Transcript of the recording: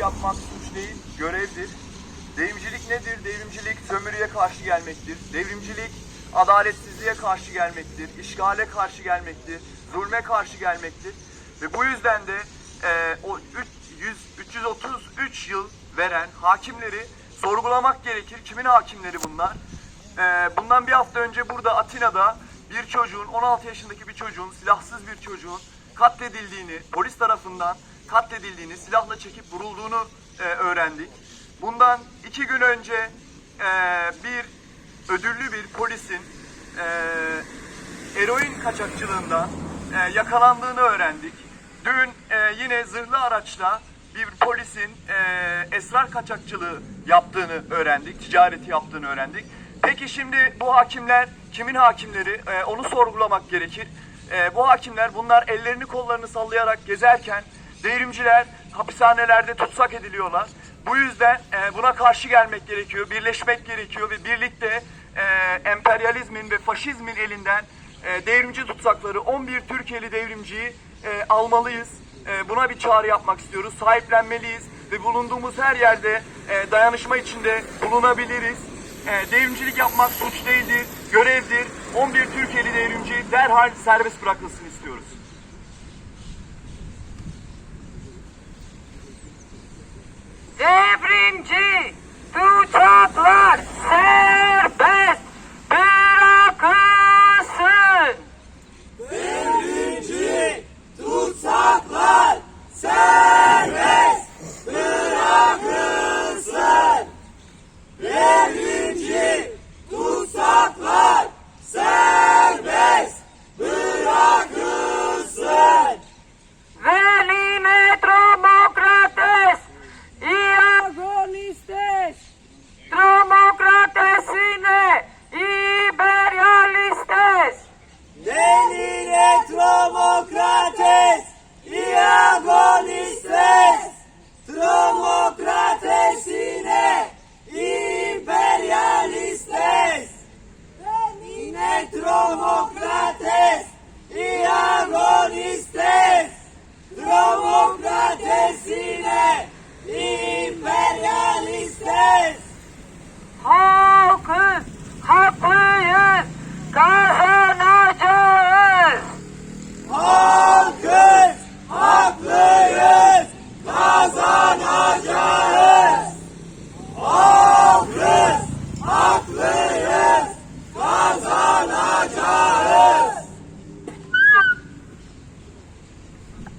yapmak suç değil, görevdir. Devrimcilik nedir? Devrimcilik sömürüye karşı gelmektir. Devrimcilik adaletsizliğe karşı gelmektir. işgale karşı gelmektir. Zulme karşı gelmektir. Ve bu yüzden de e, o 300, 333 yıl veren hakimleri sorgulamak gerekir. Kimin hakimleri bunlar? E, bundan bir hafta önce burada Atina'da bir çocuğun, 16 yaşındaki bir çocuğun, silahsız bir çocuğun katledildiğini, polis tarafından katledildiğini, silahla çekip vurulduğunu e, öğrendik. Bundan iki gün önce e, bir ödüllü bir polisin e, eroin kaçakçılığında e, yakalandığını öğrendik. Dün e, yine zırhlı araçla bir polisin e, esrar kaçakçılığı yaptığını öğrendik, ticareti yaptığını öğrendik. Peki şimdi bu hakimler kimin hakimleri? E, onu sorgulamak gerekir. E, bu hakimler bunlar ellerini kollarını sallayarak gezerken devrimciler hapishanelerde tutsak ediliyorlar. Bu yüzden e, buna karşı gelmek gerekiyor, birleşmek gerekiyor ve birlikte e, emperyalizmin ve faşizmin elinden e, devrimci tutsakları 11 Türkiye'li devrimciyi e, almalıyız. E, buna bir çağrı yapmak istiyoruz. Sahiplenmeliyiz ve bulunduğumuz her yerde e, dayanışma içinde bulunabiliriz. E, devrimcilik yapmak suç değildir, görevdir. 11 Türkiye'li devrimci derhal serbest bırakılsın istiyoruz. Devrimci tutsaklar serbest